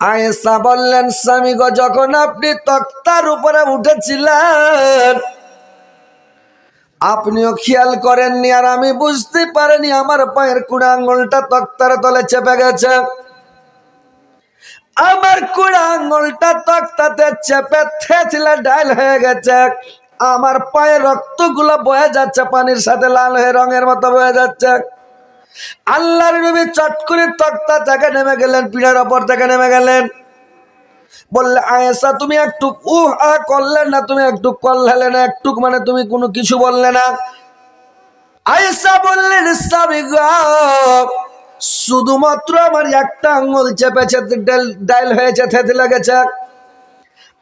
আয়েসা বললেন, স্বামী গো, যখন আপনি তক্তার উপরে উঠেছিলেন, আপনিও খেয়াল করেননি আর আমি বুঝতে পারিনি, আমার পায়ের কুড়া আঙ্গুলটা তক্তার তলে চেপে গেছে। আমার কুড়া আঙ্গুলটা তক্তাতে চেপে থেছিলে ডাইল হয়ে গেছে। আমার পায়ে রক্তগুলো বয়ে যাচ্ছে, পানির সাথে লাল হয়ে রঙের মতো বয়ে যাচ্ছে। আল্লাহর নবী চট করে তক্তা থেকে নেমে গেলেন পিড়ার ওপর থেকে নেমে গেলেন। বললে, আয়েশা, তুমি একটু উহ আ করলেন না, তুমি একটু করলে না একটু মানে তুমি কোনো কিছু বললে না। আয়েশা বললেন শুধুমাত্র আমার একটা আঙ্গুল চেপেছে ডাইল হয়েছে থেতে লেগেছে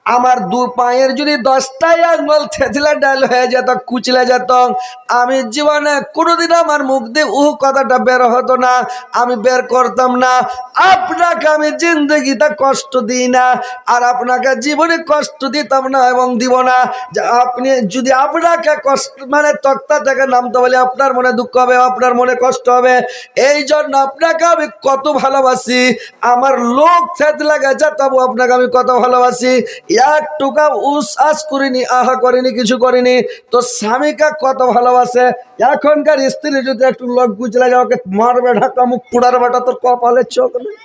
আমার দু পায়ের যদি দশটাই আঙ্গল থেঁচলে ডাল হয়ে যেত, কুচলে যেত, আমি জীবনে কোনোদিন আমার মুখ দিয়ে উহ কথাটা বের হতো না, আমি বের করতাম না। আপনাকে আমি জিন্দগিতে কষ্ট দিই না, আর আপনাকে জীবনে কষ্ট দিতাম না এবং দিব না। যে আপনি যদি আপনাকে কষ্ট মানে তক্তা থেকে নামতে বলে, আপনার মনে দুঃখ হবে, আপনার মনে কষ্ট হবে। এই জন্য আপনাকে আমি কত ভালোবাসি। আমার লোক থেতলে গেছে তবু আপনাকে আমি কত ভালোবাসি। এক টুকা উস আস করিনি, আহা করিনি, কিছু করিনি। তো স্বামীকে কত ভালোবাসে। এখনকার স্ত্রী যদি একটু লোক গুজলে যাও ওকে মারবে ঢাকা মুখ পুড়ার বেটা তোর কপালের চোখ নেই।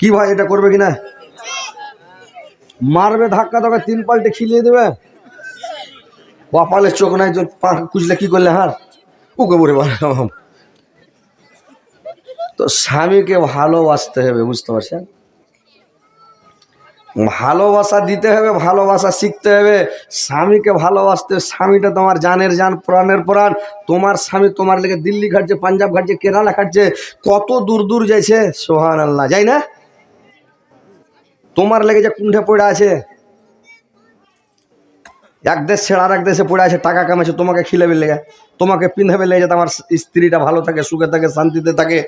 কি ভাই এটা করবে কিনা? মারবে ধাক্কা তোকে তিন পাল্টে খিলিয়ে দেবে। কপালের চোখ নাই, তোর পা কুচলে কি করলে হার ওকে বলে তো স্বামীকে ভালোবাসতে হবে, বুঝতে পারছেন? ভালোবাসা দিতে হবে, ভালোবাসা শিখতে হবে। স্বামীকে ভালোবাসতে, স্বামীটা তোমার জানের জান, প্রাণের প্রাণ। তোমার স্বামী তোমার লেগে দিল্লি ঘাটছে পাঞ্জাব ঘাটছে কেরালা ঘাটছে কত দূর দূর যাইছে সোহান আল্লাহ যাই না? তোমার লেগে যে কুণ্ঠে পড়ে আছে, এক দেশ ছেড়ে আর এক দেশে পড়ে আছে, টাকা কামাচ্ছে তোমাকে খিলাবে লেগে। তোমাকে পিন্ধাবে লেগে যাতে আমার স্ত্রীটা ভালো থাকে, সুখে থাকে, শান্তিতে থাকে,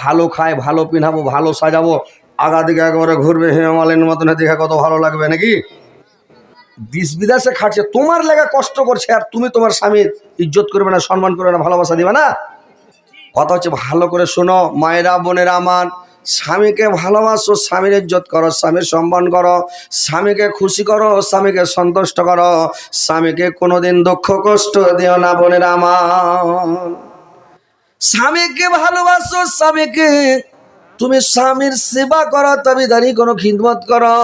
ভালো খায়, ভালো পিন্ধাবো, ভালো সাজাবো। আগা দিকে একেবারে ঘুরবে হেমালয়ের মতন দেখে কত ভালো লাগবে নাকি? দেশ বিদেশে খাটছে, তোমার লেগে কষ্ট করছে আর তুমি তোমার স্বামীর ইজ্জত করবে না, সম্মান করবে না, ভালোবাসা দিবে না? কথা হচ্ছে, ভালো করে শোনো, মায়েরা, বোনেরা আমার, স্বামীকে ভালোবাসো, স্বামীর ইজ্জত করো, স্বামীর সম্মান করো, স্বামীকে খুশি করো, স্বামীকে সন্তুষ্ট করো, স্বামীকে কোনোদিন দুঃখ, কষ্ট দিও না, বোনেরা আমার। স্বামীকে ভালোবাসো, স্বামীকে তুমি স্বামীর সেবা করো তবে দাঁড়িয়ে কোনো খিদমত করো।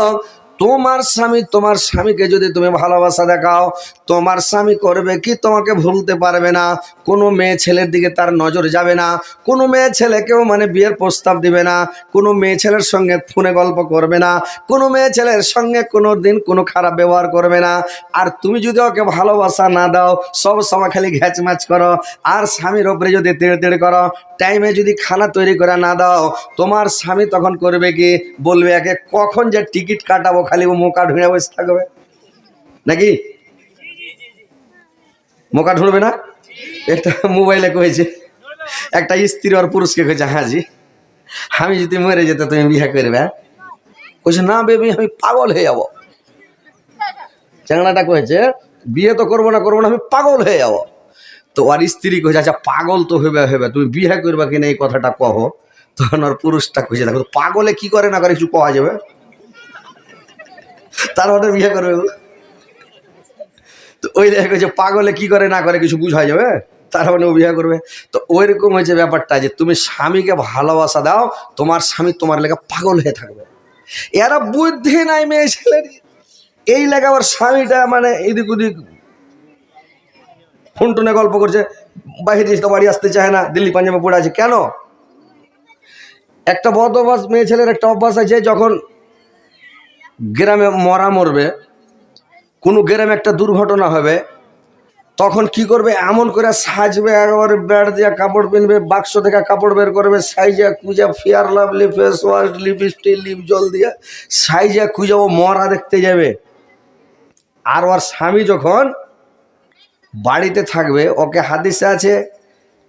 তোমার স্বামী, তোমার স্বামীকে যদি তুমি ভালোবাসা দেখাও, তোমার স্বামী করবে কি তোমাকে ভুলতে পারবে না। কোনো মেয়ে ছেলের দিকে তার নজর যাবে না। কোনো মেয়ে ছেলেকেও মানে বিয়ের প্রস্তাব দিবে না। কোনো মেয়ে ছেলের সঙ্গে ফোনে গল্প করবে না। কোনো মেয়ে ছেলের সঙ্গে কোনো দিন কোনো খারাপ ব্যবহার করবে না। আর তুমি যদি ওকে ভালোবাসা না দাও, সব সময় খালি ঘ্যাচ ম্যাচ করো। আর স্বামীর ওপরে যদি তেড়ে তেড়ে করো টাইমে যদি খানা তৈরি করে না দাও, তোমার স্বামী তখন করবে কি? বলবে একে, কখন যে টিকিট কাটাবো খালি ও মোকা ঢুঁড়ে বসে থাকবে। নাকি? মোকা ঢুঁড়বে না? একটা মোবাইলে কয়েছে একটা স্ত্রী আর পুরুষকে কয়েছে হাজি আমি যদি মরে যেতে তুমি বিয়ে করবে কইছে, না বেবি, আমি পাগল হয়ে যাব। চ্যাংড়াটা কয়েছে বিয়ে তো করব না করব না, আমি পাগল হয়ে যাব। তো আর স্ত্রী কইছে আচ্ছা পাগল তো হইবে হইবে, তুমি বিয়ে করবা কিনা এই কথাটা কহো। তখন ওর পুরুষটা কইছে, দেখো, পাগলে কি করে না করে কিছু কওয়া যাবে? তার মানে বিয়ে করবে তো ওই দেখে কইছে পাগলে কি করে না করে কিছু বুঝা যাবে তার মানে ও বিয়ে করবে। তো ওইরকম হয়েছে ব্যাপারটা যে তুমি স্বামীকে ভালোবাসা দাও, তোমার স্বামী তোমার লেগে পাগল হয়ে থাকবে। এরা বুদ্ধি নাই মেয়ে ছেলের। এই লেগে আবার স্বামীটা মানে এদিক ওদিক ফোন টোনে গল্প করছে বাইরে তো বাড়ি আসতে চায় না, দিল্লি, পাঞ্জাবে পড়ে আছে, কেন? একটা বদ অভ্যাস মেয়ে ছেলের একটা অভ্যাস আছে, যখন গ্রামে মরা মরবে, কোনো গ্রামে একটা দুর্ঘটনা হবে, তখন কি করবে? এমন করে সাজবে, একেবারে ব্যাট দিয়ে কাপড় পিনবে, বাক্স থেকে কাপড় বের করবে, সাইজা কুজা Fair Lovely face wash lipstick lip জল দিয়ে সাইজা কুজা ও মরা দেখতে যাবে। আর ওর স্বামী যখন বাড়িতে থাকবে, ওকে হাদিসে আছে,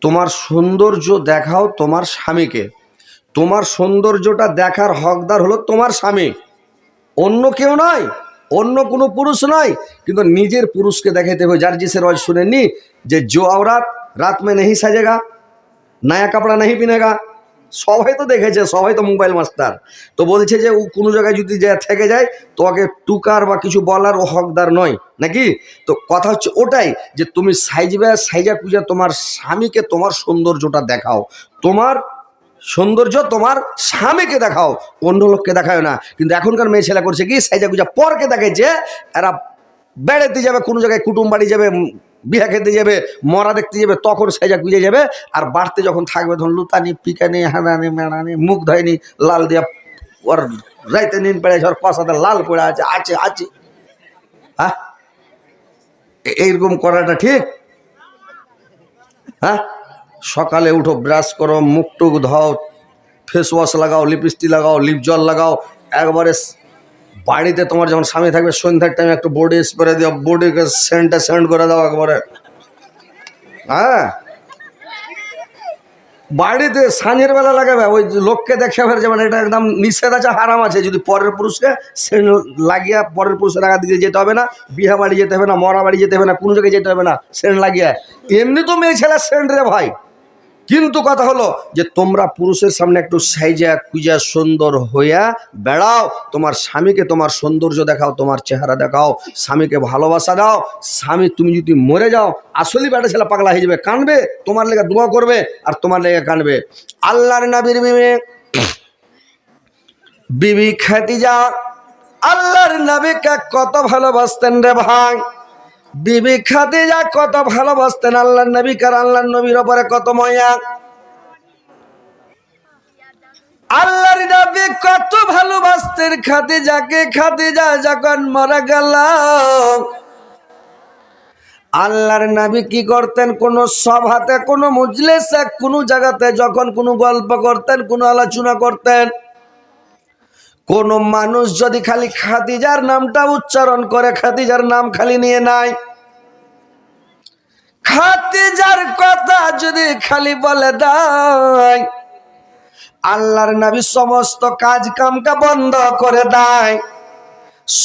তোমার সৌন্দর্য দেখাও তোমার স্বামীকে। তোমার সৌন্দর্যটা দেখার হকদার হলো তোমার স্বামী। অন্য কেউ নয়, অন্য কোনো পুরুষ নয়, কিন্তু নিজের পুরুষকে দেখাইতে হবে। যার জিসের রয় শুনেননি, যে জো আওরাত, রাত মে নেই সাজেগা, নয়া কাপড়া নেই পিনেগা। সবাই তো দেখেছে, সবাই তো মোবাইল মাস্টার। তো বলছে যে, ও কোনো জায়গায় যদি যা থেকে যায়, তোমাকে টুকার বা কিছু বলার ও হকদার নয়, নাকি? তো কথা হচ্ছে ওটাই, যে তুমি সাইজবে সাইজা কুজা তোমার স্বামীকে, তোমার সৌন্দর্যটা দেখাও। তোমার সৌন্দর্য তোমার স্বামীকে দেখাও, অন্য লোককে দেখায় না। কিন্তু এখনকার মেয়ে ছেলে করছে কি? সাইজা কুজা পরকে দেখাইছে, এরা বেড়াতে যাবে, কোনো জায়গায় কুটুম বাড়ি যাবে বিয়া খেতে যাবে, মরা দেখতে যাবে, তখন সাইজা গুজে যাবে, আর বাড়তে যখন থাকবে, তখন লুতানি, পিকানি, হানানি মেড়ানি মুখ ধয়নি লাল দিয়া ওর রাইতে নিন পেড়ে ওর কষাতে লাল পড়ে আছে আছে আছে। হ্যাঁ এইরকম করাটা ঠিক? হ্যাঁ সকালে উঠো ব্রাশ করো, মুখ টুক ধাও ফেস ওয়াশ লাগাও লিপস্টিক লাগাও লিপ জল লাগাও। একবারে বাড়িতে তোমার যখন স্বামী থাকবে, সন্ধ্যার টাইমে একটু বডি স্প্রে দিও বডিকে সেন্টে সেন্ট করে দাও একবারে। হ্যাঁ? বাড়িতে সাঁঝের বেলা লাগাবে, ওই লোককে দেখে যেমন এটা একদম নিষেধ আছে, হারাম আছে। যদি পরের পুরুষকে সেন্ট লাগিয়ে পরের পুরুষের আগা দিকে যেতে হবে না, বিহা বাড়ি যেতে হবে না, মরা বাড়ি যেতে হবে না, কোনো জায়গায় যেতে হবে না সেন্ট লাগিয়ে। এমনি তো মেয়ে ছেলে সেন্ট রে ভাই। কিন্তু কথা হলো যে তোমরা পুরুষের সামনে একটু সাইজা কুজা সুন্দর হইয়া বেড়াও। তোমার স্বামীকে তোমার সৌন্দর্য দেখাও, তোমার চেহারা দেখাও, স্বামীকে ভালোবাসা দাও। স্বামী, তুমি যদি মরে যাও, আসলেই বেটা ছেলে পাগলা হয়ে যাবে কানবে তোমার লেগে দোয়া করবে আর তোমার লেগে কানবে আল্লাহর নাবির বিবে বিবি খাদিজা, আল্লাহর নবীকে কত ভালোবাসতেন রে ভাই। বিবি খাদিজা কত ভালোবাসতেন আল্লাহর নবী কার আল্লাহর নবীর ওপরে কত ময়া। আল্লাহর নবী কত ভালোবাসতেন খাদিজাকে, খাদিজা যখন মারা গেল আল্লাহর নবী কি করতেন? কোন সভাতে, কোনো মজলিসে, কোনো জায়গাতে যখন কোনো গল্প করতেন, কোনো আলোচনা করতেন। কোন মানুষ যদি খালি খাদিজার নামটা উচ্চারণ করে, খাদিজার নাম খালি নিয়ে নাই। খাদিজার কথা যদি খালি বলে দেয়, আল্লাহর নবী সমস্ত কাজ কামকা বন্ধ করে দেয়।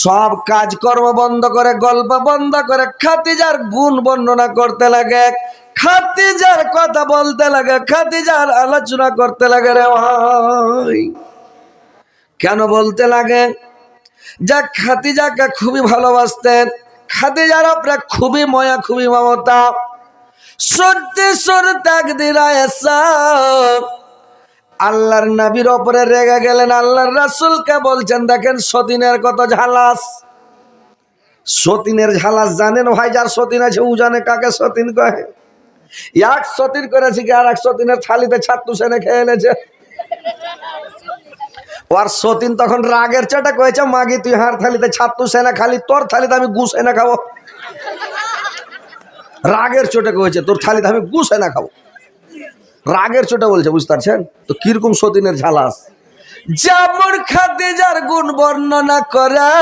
সব কাজকর্ম বন্ধ করে, গল্প বন্ধ করে খাতিজার গুণ বর্ণনা করতে লাগে খাতিজার কথা বলতে লাগে খাতিজার আলোচনা করতে লাগে রে ভাই। কেন বলতে লাগে? যা খাতিজাকে খুবই ভালোবাসতেন। খাতিজার আপনার খুবই ময়া, খুবই মমতা। সত্যি একদিন আয়েসা আল্লাহর নবীর ওপরে রেগে গেলেন, আল্লাহর রাসূলকে বলছেন, দেখেন, সতীনের কত ঝালাস। সতীনের ঝালাস জানেন ভাই, যার সতীন আছে, ও জানে কাকে সতীন কহে এক সতীন করেছে কি আর এক সতীনের থালিতে ছাত্র সেনে খেয়ে এনেছে? ওর সতীন তখন রাগের চাটা কয়েছে, মাগি, তুই হার থালিতে ছাত্র সেনা খালি, তোর থালিতে আমি গুস এনে খাব। রাগের চোটে কয়েছে, তোর থালিতে আমি গুস এনে খাব। রাগের চোটে বলছে বুঝতে পারছেন তো কীরকম সতীনের ঝালাস? যেমন খাদিজার গুণ বর্ণনা করে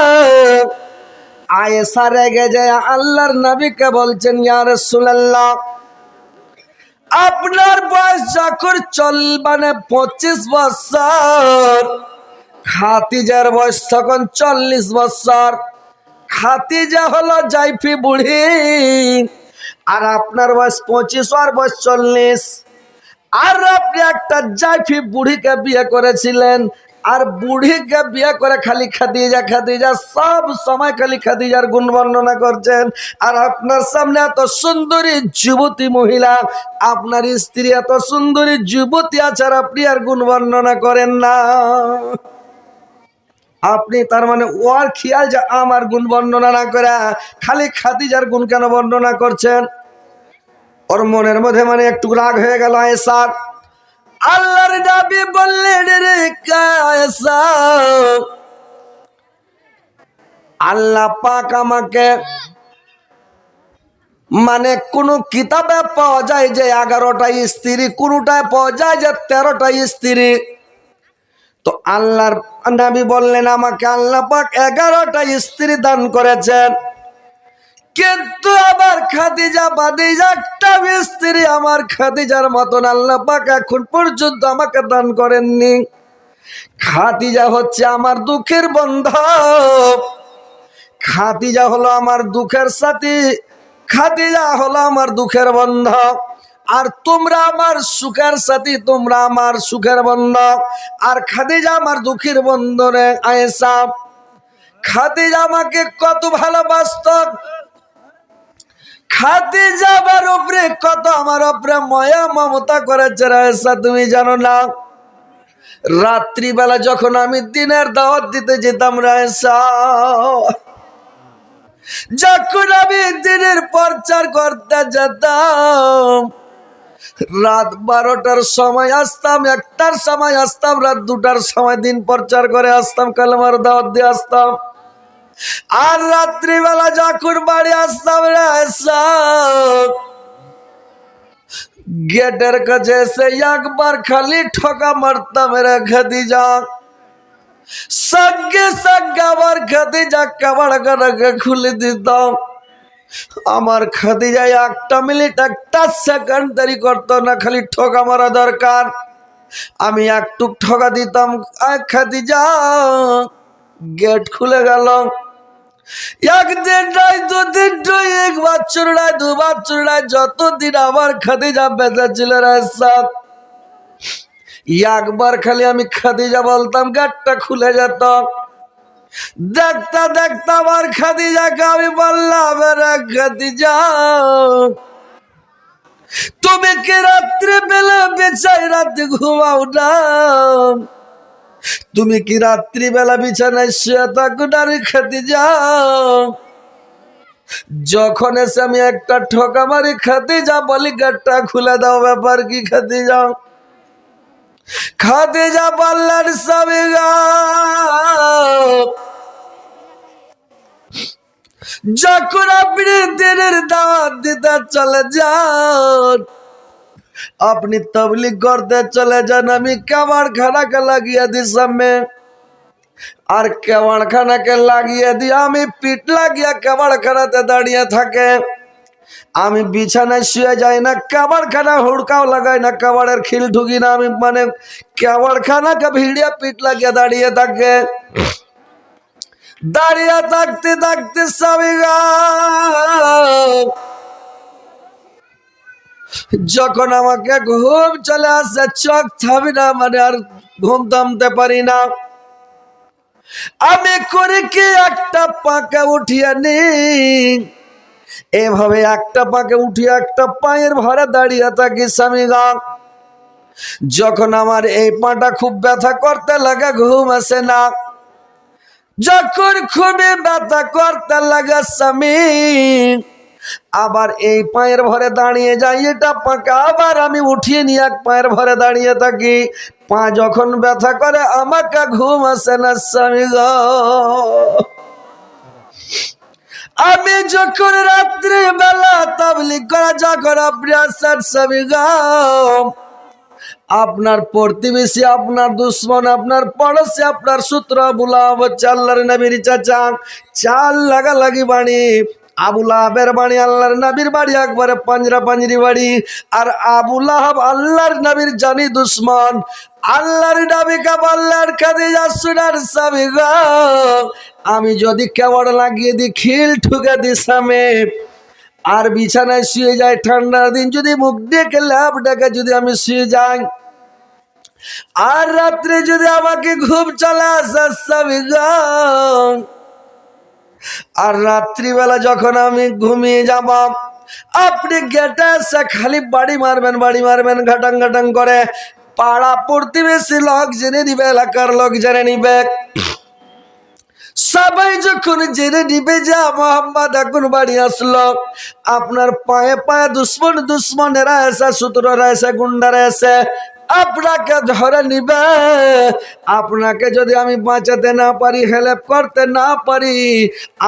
আয়েসা রেগে যায়, আল্লাহর নবীকে বলছেন, ইয়া রাসূলুল্লাহ, আপনার বয়স যখন চল মানে পঁচিশ বছর খাতিজার বয়স তখন চল্লিশ বছর। খাতিজা হলো জাইফি বুড়ি। আর আপনার বয়স পঁচিশ, আর বয়স চল্লিশ। আর আপনি একটা জাইফি বুড়িকে বিয়ে করেছিলেন। আর বুড়িকে বিয়ে করে খালি খাদিজা খাদিজা সব সময় খালি খাদিজার গুণ বর্ণনা করছেন। আর আপনার সামনে এত সুন্দরী যুবতী মহিলা, আপনার স্ত্রী এত সুন্দরী যুবতী আছে আর আপনি আর গুণ বর্ণনা করেন না। আপনি তার মানে ওর খেয়াল যে আমার গুণ বর্ণনা না করে, খালি খাদিজার গুণ কেন বর্ণনা করছেন? ওর মনের মধ্যে মানে একটু রাগ হয়ে গেল আয়েসার আল্লাহর দাবি বললেন, রে আল্লাহ পাক আমাকে মানে কোন কিতাবে পাওয়া যায় যে এগারোটা স্ত্রী কোনটায় পাওয়া যায় যে তেরোটা স্ত্রী? তো আল্লাহর নবী বললেন, আমাকে আল্লাহ পাক এগারোটা স্ত্রী দান করেছেন। কিন্তু আমার খাদিজা বাদিজা একটা স্ত্রী আমার খাদিজার মতন আল্লাহ পাক এখন পর্যন্ত আমাকে দান করেননি। খাদিজা হচ্ছে আমার দুঃখের বন্ধব খাদিজা হলো আমার দুঃখের সাথী। খাদিজা হলো আমার দুঃখের বন্ধব আর তোমরা আমার সুখের সাথী, তোমরা আমার সুখের বন্ধ আর খাদিজা আমার দুঃখের বন্ধনে আয়েসা খাদিজা আমাকে কত ভালোবাসত। আমার উপরে কত আমার উপরে ময়া, মমতা করেছে রায়েসা তুমি জানো না? রাত্রিবেলা যখন আমি দিনের দাওয়াত দিতে যেতাম রায়েসা যখন আমি দিনের প্রচার করতে যেতাম রাত বারোটার সময় আসতাম, একটার সময় আসতাম, রাত দুটার সময় দিন প্রচার করে আসতাম, কালমার দাওয়াত দিয়ে আসতাম। আর রাত্রিবেলা যখন বাড়ি আসতাম, রে আসতাম গেটের কাছে এসে একবার খালি ঠকা মারতাম, রে খাদিজা। সঙ্গে সঙ্গে আমার খাদিজা কাবার কাটাকে খুলে দিতাম। আমার খাতে খাদিজা একটা মিনিট, একটা সেকেন্ড দেরি করতো না, খালি ঠকা মারা দরকার। আমি একটু ঠকা দিতাম, আয় খাদিজা, গেট খুলে গেল। দুদিন এক বছর নয়, দু বছর নয়, যতদিন আমার খাদিজা বেঁচে একবার খালি আমি খাদিজা বলতাম, গেটটা খুলে যেত। দেখতে দেখতে আমার খাদিজাকে আমি বললাম খাদিজা, তুমি কি রাত্রে বেলা বেচাই রাতে ঘুমাও না? তুমি কি রাত্রি বেলা বিছানায় শুয়ে থাকো রে খাদিজা? যখন এসে আমি একটা ঠকা মারি খাতে যা বলি গেটটা খুলে দাও, ব্যাপার কি খাতে যাও খাতে যা পাল্লার সবে যখন আপনি দিনের দাওয়াত দিতে চলে যান, আপনি তবলিগ করতে চলে যান, আমি কামার খানাকে লাগিয়ে দিই সামনে। আর কেওয়াড় খানাকে লাগিয়ে দিয়ে আমি পিঠ লাগিয়ে কেওয়াড় খানাতে দাঁড়িয়ে থাকে। আমি বিছানায় শুয়ে যাই না কাবার খানা হুড়কাও লাগাই না কাবারের খিল ঢুকি না আমি মানে কেওয়াড় খানাকে ভিড়িয়ে পিঠ লাগিয়ে দাঁড়িয়ে থাকে। দাঁড়িয়ে থাকতে থাকতে স্বামী যখন আমাকে ঘুম চলে আসে, চোখ থামি না মানে আর ঘুম থামতে পারি না। আমি করে কি একটা পাকা উঠিয়ে নি এভাবে একটা পাকে উঠিয়ে একটা পায়ের ভরে দাঁড়িয়ে থাকি স্বামী গা। যখন আমার এই পাটা খুব ব্যথা করতে লাগে, ঘুম আসে না। যখন খুবই ব্যথা করতে লাগে স্বামী, আবার এই পায়ের ভরে দাঁড়িয়ে যাই, এটা পাকা। আবার আমি উঠিয়ে নিয়ে এক পায়ের ভরে দাঁড়িয়ে থাকি। পা যখন ব্যথা করে, আমাকে ঘুম আসে না স্বামী গো। আমি যখন রাত্রি বেলা তাবলিগ করা, যখন আপনি স্বামী গো আপনার প্রতিবেশী, আপনার দুশ্মন, আপনার পড়োশি, আপনার সূত্র আবুলা হচ্ছে আল্লাহর নবীর চাচা। চাল লাগা লাগি বাণী, আবুল আহাবের বাড়ি আল্লাহর নবীর বাড়ি, একবারে পাঞ্জরা পাঞ্জরি বাড়ি। আর আবুল আহাব আল্লাহর নবীর জানি দুশ্মন। আল্লাহর নবীকে আল্লাহর কাজে যাচ্ছুনার সাবি আমি যদি কেমন লাগিয়ে দিই খিল ঠুকে দিই সামে। আর বিছানায় শুয়ে যায় ঠান্ডার দিন, যদি মুখ ডেকে ল্যাপ ডেকে, যদি আমি শুয়ে যাই। আর রাত্রে যদি আমাকে ঘুম চলে আর রাত্রিবেলা যখন আমি ঘুমিয়ে যাব, আপনি গেটা খালি বাড়ি মারবেন বাড়ি মারবেন, ঘাটাং ঘাটাং করে। পাড়া প্রতিবেশী লোক জেনে নিবে, এলাকার লোক জেনে নিবে। সবাই যখন জেনে নিবে যে মোহাম্মদ এখন বাড়ি আসলো, আপনার পায়ে পায়ে দুশ্মন দুশ্মনেরা এসে সূত্ররা এসে, গুন্ডারা এসে, আপনাকে ধরে নিবে। আপনাকে যদি আমি বাঁচাতে না পারি, হেল্প করতে না পারি,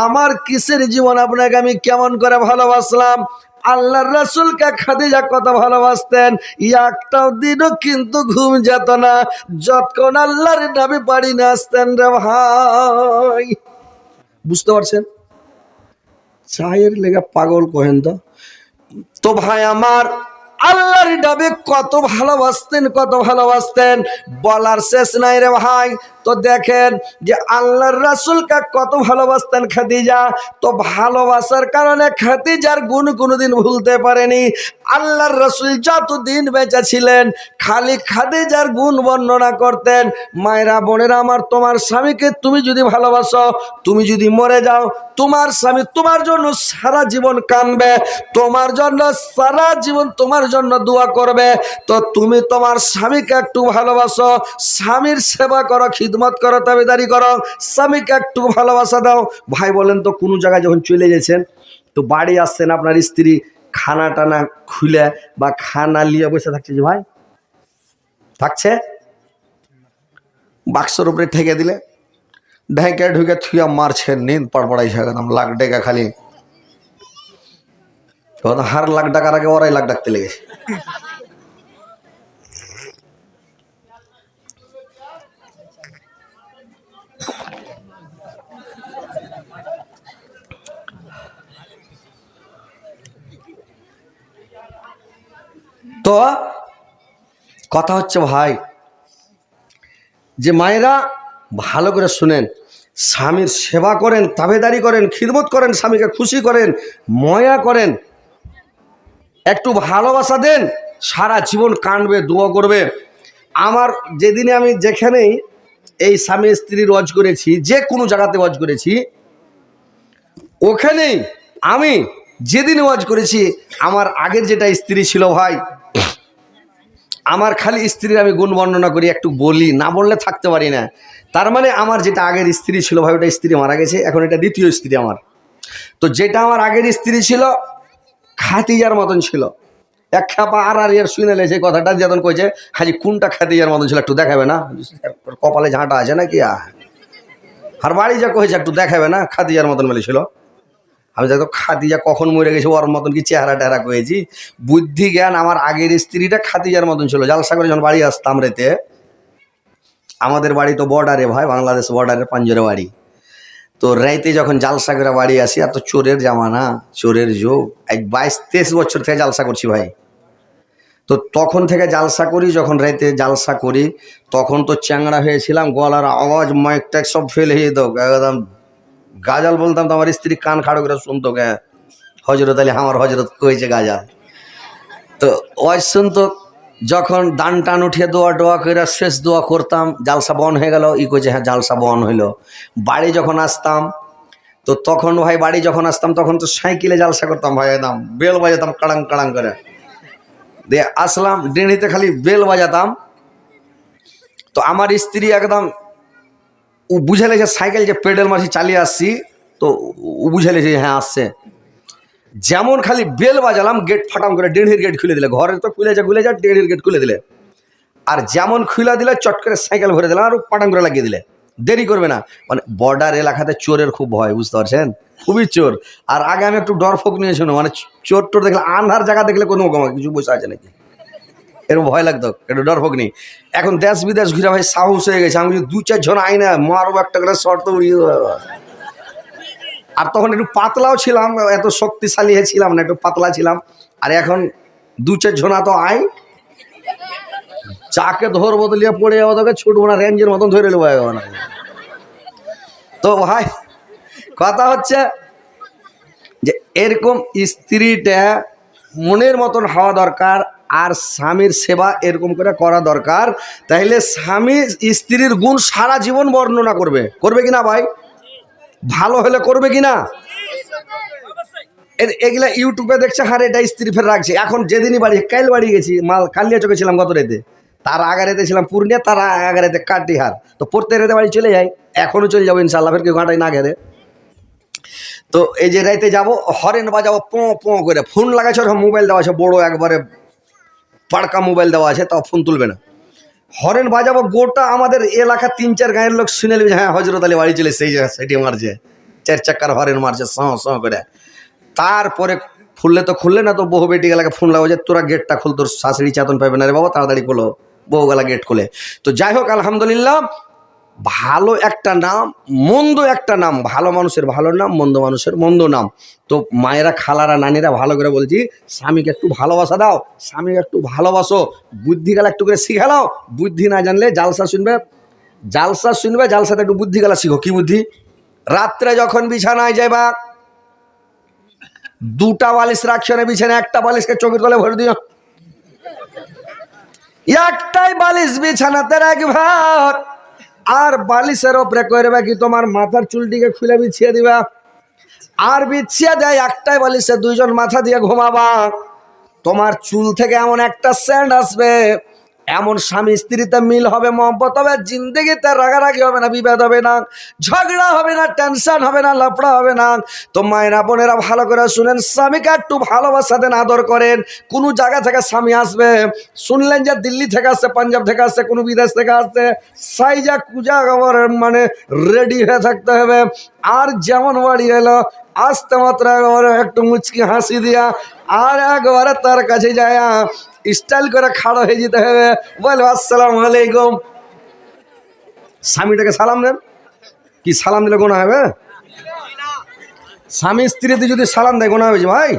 আমার কিসের জীবন আপনাকে আমি কেমন করে ভালোবাসলাম? আল্লাহর রসুলকে খাদিজা কত ভালোবাসতেন। একটাও দিনও কিন্তু ঘুম যেত না। যতক্ষণ আল্লাহর নামে বাড়ি না আসতেন রে ভাই। বুঝতে পারছেন? চায়ের লেগে পাগল কহেন তো? তো ভাই আমার আল্লাহর নবী কত ভালোবাসতেন কত ভালোবাসতেন। বলার শেষ নাই রে ভাই। তো দেখেন যে আল্লাহর রাসূলকে কত ভালোবাসতেন খাদিজা। তো ভালোবাসার কারণে খাদিজার গুণ কোনোদিন ভুলতে পারেনি। আল্লাহর রাসূল যতদিন বেঁচে ছিলেন, খালি খাদিজার গুণ বর্ণনা করতেন, মায়েরা, বোনেরা, আমার তোমার স্বামীকে তুমি যদি ভালোবাসো, তুমি যদি মরে যাও, তোমার স্বামী তোমার জন্য সারা জীবন কানবে তোমার জন্য সারা জীবন তোমার জন্য দোয়া করবে, তো তুমি তোমার স্বামীকে একটু ভালোবাসো, স্বামীর সেবা করো, খিদমত করো, তাবেদারি করো, স্বামীকে একটু ভালোবাসা দাও। ভাই বলেন তো, কোনো জায়গায় যখন চলে গেছেন, তো বাড়ি আসছেন আপনার স্ত্রী, খানা টানা খুলে বা খানা নিয়ে বসে থাকছে যে ভাই, থাকছে? বাক্সর উপরে ঠেকে দিলে, ঢেকে ঢুকে থুয়া মারছে, নিন পড়পড়াইছে একদম লাখ ডেকে খালি। তখন হার লাখ ডাকার আগে ওরাই লাখ ডাকতে লেগেছে তো কথা হচ্ছে ভাই, যে মায়েরা ভালো করে শুনেন, স্বামীর সেবা করেন, তাবেদারি করেন, খিদমত করেন, স্বামীকে খুশি করেন, ময়া করেন একটু ভালোবাসা দেন, সারা জীবন কাঁদবে দোয়া করবে। আমার যেদিনে আমি যেখানেই এই স্বামী স্ত্রীর ওয়াজ করেছি, যে কোনো জায়গাতে ওয়াজ করেছি, ওখানেই আমি যেদিন ওয়াজ করেছি, আমার আগের যেটা স্ত্রী ছিল ভাই, আমার খালি স্ত্রীর আমি গুণ বর্ণনা করি, একটু বলি, না বললে থাকতে পারি না। তার মানে আমার যেটা আগের স্ত্রী ছিল ভাই, ওটা স্ত্রী মারা গেছে, এখন এটা দ্বিতীয় স্ত্রী আমার। তো যেটা আমার আগের স্ত্রী ছিল খাতিজার মতন ছিল। এক খাপা আর আর ইয়ার শুনে লেছে কথাটা যখন কইছে, হাজি কোনটা খাতিজার মতন ছিল একটু দেখাবে না? কপালে ঝাঁটা আছে নাকি? আর বাড়ি যা কয়েছে একটু দেখাবে না খাদিজার মতন বলেছিল আমি দেখো খাদিজা কখন মরে গেছে, ওর মতন কি চেহারা টেহারা কয়েছি বুদ্ধি জ্ঞান আমার আগের স্ত্রীটা খাদিজার মতন ছিল। জালসা করে যখন বাড়ি আসতাম রেতে, আমাদের বাড়ি তো বর্ডারে ভাই, বাংলাদেশ বর্ডারে পাঞ্জরে বাড়ি। তো রাইতে যখন জালসা করে বাড়ি আসি এত চোরের জামানা, চোরের যোগ এক বাইশ তেইশ বছর থেকে জালসা করছি ভাই। তো তখন থেকে জালসা করি, যখন রাইতে জালসা করি, তখন তো চ্যাংড়া হয়েছিলাম, গলার আওয়াজ মাইক ট্যাক সব ফেল হয়ে যেত। একদম গাজাল বলতাম তো আমার স্ত্রী কান খাড়ো করে শুনতো হজরত আলী, আমার হজরত কয়েছে গাজাল। তো ওয়াজ শুনতো যখন দান টান উঠিয়ে দোয়া টোয়া করে শেষ দোয়া করতাম, জালসা বন হয়ে গেল, ই কইছে হ্যাঁ জালসা বন হইল। বাড়ি যখন আসতাম, তো তখন ভাই বাড়ি যখন আসতাম, তখন তো সাইকেলে জালসা করতাম, ভাই, একদম বেল বাজাতাম, কাড়াং কাড়াং করে। দিয়ে আসলাম ডেড়িতে খালি বেল বাজাতাম। তো আমার স্ত্রী একদম, ও বুঝে লেছে সাইকেল যে পেডেল মারছি, চালিয়ে আসছি। তো ও বুঝে যে হ্যাঁ আসছে। যেমন খালি বেল বাজালাম গেট ফাটাম করে ডেড়ির গেট খুলে দিলে। ঘরে তো খুলে যা খুলে যা ডেড়ির গেট খুলে দিলে। আর যেমন খুলে দিলে, চট করে সাইকেল ভরে দিলাম আর পাটাং করে লাগিয়ে দিলে। দেরি করবে না। মানে বর্ডার এলাকাতে চোরের খুব ভয়, বুঝতে পারছেন? খুবই চোর। আর আগে আমি একটু ডরফক নিয়েছিল মানে চোর টোর দেখলে আন্ধার জায়গা দেখলে কোনো কিছু বসে আছে নাকি? এরকম ভয় লাগতো, একটু ডরফক নেই এখন দেশ বিদেশ ঘুরে ভাই সাহস হয়ে গেছে। আমি দু চার জন আই না মারবো একটা করে শর্ট তো উড়িয়ে। আর তখন একটু পাতলাও ছিলাম, এত শক্তিশালী ছিলাম না, একটু পাতলা ছিলাম। আর এখন দু চার জনা তো আই। চাকে ধরবো তো পড়ে যাব, তোকে ছুটবো না, রেঞ্জের মতন ধরে নেব এখন তো ভাই, কথা হচ্ছে যে এরকম স্ত্রীটা মনের মতন হওয়া দরকার আর স্বামীর সেবা এরকম করে করা দরকার। তাইলে স্বামী স্ত্রীর গুণ সারা জীবন বর্ণনা করবে। করবে কিনা ভাই? ভালো হলে করবে কিনা? এ- এগুলা ইউটিউবে দেখছে হার এটা স্ত্রী ফের রাখছে। এখন যেদিনই বাড়ি কাল বাড়ি গেছি মাল কালিয়া চোখে ছিলাম গত রেতে। তার আগা রেতে ছিলাম পূর্ণিয়া তার আগা রেতে কাটিহার। তো প্রত্যেক রেতে বাড়ি চলে যাই এখনও চলে যাব ইনশাল্লাহ ফের কেউ ঘাটাই না ঘেরে তো এই যে রাইতে যাব হরেন বাজাবো পো পো করে। ফোন ওরকম মোবাইল দেওয়া আছে বড় একবারে পাড়কা মোবাইল দেওয়া আছে তাও ফোন তুলবে না। হরেন বাজাবো, গোটা আমাদের এলাকা তিন চার গাঁয়ের লোক শুনে নেবে হ্যাঁ হজরত আলী বাড়ি চলে সেই জায়গা সেটি মারছে। চার চাকার হরেন মারছে, সহ সহ করে। তারপরে খুললে তো খুললে না, তো বহু বেটি গেলাকে ফোন লাগো যে, তোরা গেটটা খুল, তোর শাশুড়ি চাতন পাবে না রে বাবা, তাড়াতাড়ি খোলো। বহু গেলা গেট খুলে। তো যাই হোক, আলহামদুলিল্লাহ ভালো একটা নাম, মন্দ একটা নাম, ভালো মানুষের ভালো নাম, মন্দ মানুষের মন্দ নাম। তো মায়েরা, খালারা, নানিরা ভালো করে বলছি, স্বামীকে একটু ভালোবাসা দাও, স্বামীকে একটু ভালোবাসো বুদ্ধি গেলা একটু করে শিখালাও, বুদ্ধি না জানলে জালসা শুনবে জালসা শুনবে জালসাতে একটু বুদ্ধি গেলা শিখো। কি বুদ্ধি? রাত্রে যখন বিছানায় যাইবা, দুটা বালিশ রাখছো না বিছানা একটা বালিশকে চোখের তলে ভরে দিও। একটাই বালিশ বিছানাতে রাখবা। আর বালিশের ওপরে করবে কি তোমার মাথার চুলটিকে খুলে বিছিয়ে দিবা। আর বিছিয়ে দেয় একটাই বালিশে দুইজন মাথা দিয়ে ঘুমাবা। তোমার চুল থেকে এমন একটা স্যান্ড আসবে এমন স্বামী, স্ত্রীতে মিল হবে মহব্বত হবে, জিন্দগিতে রাগারাগি হবে না বিভেদ হবে না, ঝগড়া হবে না টেনশন হবে না, লাফড়া হবে না। তো মায়েরা, বোনেরা ভালো করে শুনেন, স্বামীকে একটু ভালোবাসা দেন, আদর করেন। কোনো জায়গা থেকে স্বামী আসবে, শুনলেন যে দিল্লি থেকে আসছে, পাঞ্জাব থেকে আসছে, কোনো বিদেশ থেকে আসছে, সাইজা কুজা মানে রেডি হয়ে থাকতে হবে। আর যেমন বাড়ি এলো আসতে মাত্র একবারে একটু মুচকি হাসি দিয়া আর একবারে তার কাছে যায়। স্টাইল করে খাড়ো হয়ে যেতে হবে। বলো, আসসালাম আলাইকুম। স্বামীটাকে সালাম দেন। কি সালাম দিলে গোনা হবে? স্বামী স্ত্রীতে যদি সালাম দেয়, গোনা হবে ভাই।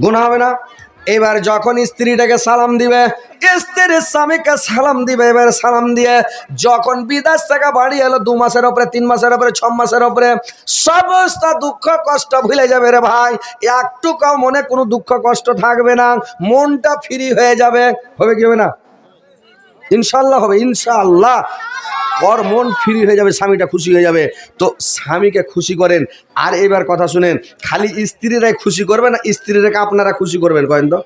গোনা হবে না। এবার যখন স্ত্রীটাকে সালাম দিবে, স্ত্রীর স্বামীকে সালাম দিবে, এবার সালাম দিয়ে যখন বিদেশ থেকে বাড়ি এলো দু মাসের ওপরে, তিন মাসের ওপরে, ছ মাসের ওপরে, সমস্ত দুঃখ, কষ্ট ভুলে যাবে রে ভাই। একটুকাও মনে কোনো দুঃখ, কষ্ট থাকবে না। মনটা ফ্রি হয়ে যাবে। হবে কি হবে না? ইনশাল্লাহ হবে ইনশাল্লাহ ওর মন ফ্রি হয়ে যাবে, স্বামীটা খুশি হয়ে যাবে। তো স্বামীকে খুশি করেন। আর এবার কথা শুনেন, খালি স্ত্রীরাই খুশি করবে না স্ত্রীরাকে আপনারা খুশি করবেন, কয়েন তো?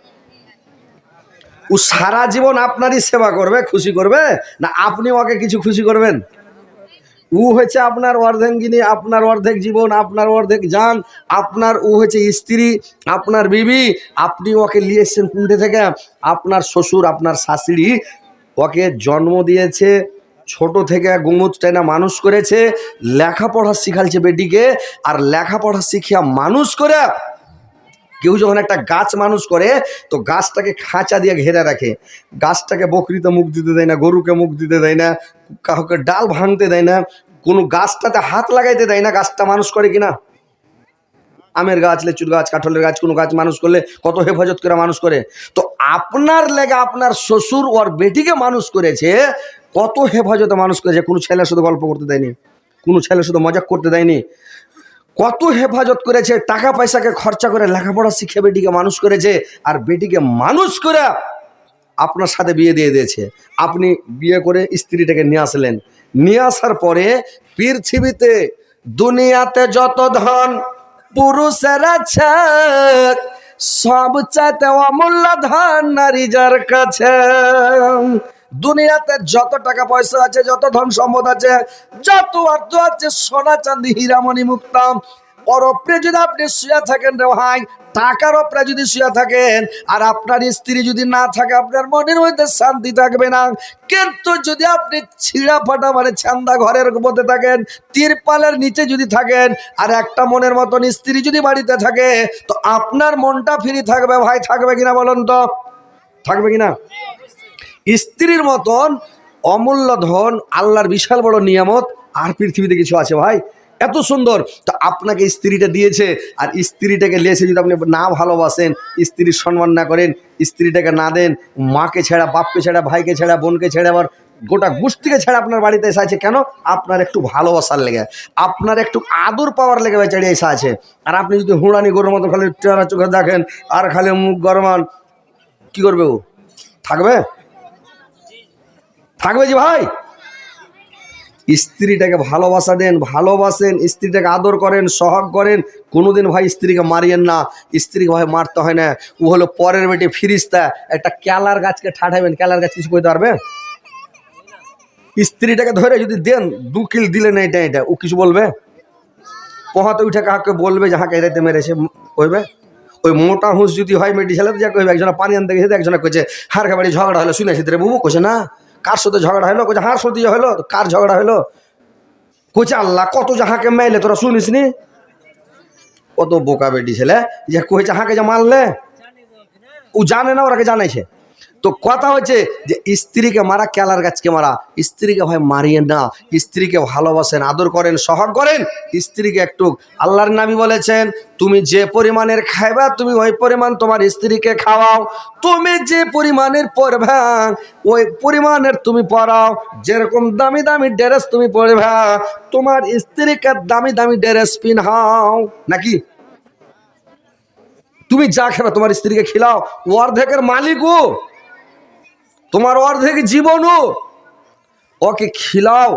ও সারা জীবন আপনারই সেবা করবে, খুশি করবে? না, আপনি ওকে কিছু খুশি করবেন? ও হচ্ছে আপনার অর্ধেঙ্গিনী, আপনার অর্ধেক জীবন, আপনার অর্ধেক যান আপনার উ হচ্ছে স্ত্রী, আপনার বিবি। আপনি ওকে নিয়ে এসছেন থেকে। আপনার শ্বশুর, আপনার শাশুড়ি ওকে জন্ম দিয়েছে, ছোট থেকে গুমুচ টাইনা মানুষ করেছে, লেখাপড়া শিখালছে বেটিকে, আর লেখাপড়া শিখিয়া মানুষ করে কেউ যখন একটা গাছ মানুষ করে, তো গাছটাকে খাঁচা দিয়ে ঘেরে রাখে। গাছটাকে বকরিতে মুখ দিতে দেয় না, গরুকে মুখ দিতে দেয় না, কাউকে ডাল ভাঙতে দেয় না, কোনো গাছটাতে হাত লাগাইতে দেয় না, গাছটা মানুষ করে কিনা? আমের গাছ, লেচুর গাছ, কাঁঠালের গাছ, কোনো গাছ মানুষ করলে কত হেফাজত করে মানুষ করে? তো আপনার লেগে আপনার শ্বশুর ওর বেটিকে মানুষ করেছে, কত হেফাজতে মানুষ করেছে? কোনো ছেলের সাথে গল্প করতে দেয়নি, কোনো ছেলের সাথে মজাক করতে দেয়নি। কত হেফাজত করেছে, টাকা পয়সাকে খরচা করে লেখাপড়া শিখে বেটিকে মানুষ করেছে, আর বেটিকে মানুষ করে আপনার সাথে বিয়ে দিয়ে দিয়েছে। আপনি বিয়ে করে স্ত্রীটাকে নিয়ে আসলেন। নিয়ে আসার পরে পৃথিবীতে দুনিয়াতে যত ধন পুরুষের আছে সব চাইতে অমূল্য ধন নারী যার কাছে। দুনিয়াতে যত টাকা পয়সা আছে, যত ধন সম্পদ আছে, যত অর্থ আছে, সোনা, চাঁদি, হীরামণি, মুক্তাম ওর ওপরে যদি আপনি শুয়ে থাকেন রে ভাই টাকার ওপরে যদি শুয়ে থাকেন, আর আপনার স্ত্রী যদি না থাকে, আপনার মনের মধ্যে শান্তি থাকবে না। কিন্তু যদি আপনি ছিঁড়া ফাটা মানে ছান্দা ঘরের মধ্যে থাকেন, তিরপালের নিচে যদি থাকেন, আর একটা মনের মতন স্ত্রী যদি বাড়িতে থাকে, তো আপনার মনটা ফ্রি থাকবে ভাই, থাকবে কিনা বলুন তো? থাকবে কিনা? স্ত্রীর মতন অমূল্য ধন, আল্লাহর বিশাল বড় নিয়ামত, আর পৃথিবীতে কিছু আছে ভাই। এত সুন্দর। তো আপনাকে স্ত্রীটা দিয়েছে, আর স্ত্রীটাকে লেসে যদি আপনি না ভালোবাসেন, স্ত্রীর সম্মান না করেন, স্ত্রীটাকে না দেন, মাকে ছেড়া, বাপকে ছেড়া, ভাইকে ছেড়া, বোনকে ছেড়ে, আবার গোটা গোষ্ঠীকে ছেড়ে আপনার বাড়িতে এসে আছে, কেন? আপনার একটু ভালোবাসার লেগে, আপনার একটু আদর পাওয়ার লেগে বেচারি এসে আছে। আর আপনি যদি হুঁড়ানি গরুর মতো খালি চেহারা চোখে দেখেন, আর খালি মুখ গরমান কি করবে ও? থাকবে? থাকবে যে ভাই? স্ত্রীটাকে ভালোবাসা দেন, ভালোবাসেন, স্ত্রীটাকে আদর করেন, সহগ করেন, কোনোদিন ভাই স্ত্রীকে মারিয়েন না, স্ত্রীকে ভাই মারতে হয় না। ও হলো পরের বেটে ফিরিস্তা। একটা ক্যালার গাছকে ঠাঠাবেন ক্যালার গাছ কিছু করতে পারবে? স্ত্রীটাকে ধরে যদি দেন, দু কিল দিলে না এটা এটা। ও কিছু বলবে? পোহাতে উঠে কাহাকে বলবে যাহাকে এরাতে মেরেছে? কইবে? ওই মোটা হুঁস যদি হয় মেডি ছেলে যা কইবে, একজনে পানি আনতে গেছে, একজনে কইছে হার বাড়ি ঝগড়া হলো শুনেছি রে বুবু, কইছে না। কার সাথে ঝগড়া হলো কোচা হার সাথে হলো কার ঝগড়া হলো কোচা আল্লাহ, কত যাহাকে মাইলে তোরা শুনিস নি? কত বোকা বেটি ছেলে। যে কোচা হাঁকে যে মারলে? ও জানে না, ওরাকে জানাইছে। তো কথা হচ্ছে যে স্ত্রীকে মারা, কেলার গাছকে মারা। স্ত্রীকে ভাই মারিয়ে না। স্ত্রীকে ভালোবাসেন, আদর করেন, সহগ করেন। স্ত্রীকে একটু আল্লাহর নাবি বলেছেন, তুমি যে পরিমাণের খাইবা, তুমি ওই পরিমাণ তোমার স্ত্রীকে খাওয়াও। তুমি যে পরিমাণের পরবা, ওই পরিমাণের তুমি পরাও। যেরকম দামি দামি ড্রেস তুমি পরবা, তোমার স্ত্রীকে দামি দামি ড্রেস পিনহাও। নাকি? তুমি যা খাবে, তোমার স্ত্রীকে খিলাও। অর্ধেকের মালিকও। তোমার অর্ধেক জীবনও। ওকে খিলাও।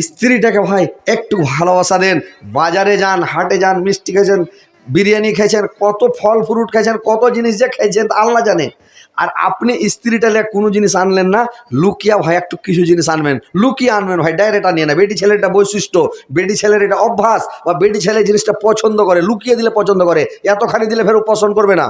স্ত্রীটাকে ভাই, একটু ভালোবাসা দেন। বাজারে যান, হাটে যান, মিষ্টি খেয়েছেন, বিরিয়ানি খেয়েছেন, কত ফল ফ্রুট খেয়েছেন, কত জিনিস যে খেয়েছেন, আল্লাহ জানে। আর আপনি স্ত্রীটা কোনো জিনিস আনলেন না, লুকিয়া ভাই, একটু কিছু জিনিস আনবেন। লুকিয়ে আনবেন ভাই, ডাইরেক্ট আনিয়ে না। বেটি ছেলের এটা বৈশিষ্ট্য, বেটি ছেলের এটা অভ্যাস, বা বেটি ছেলে জিনিসটা পছন্দ করে, লুকিয়ে দিলে পছন্দ করে, এতখানি দিলে ফের পছন্দ করবে না।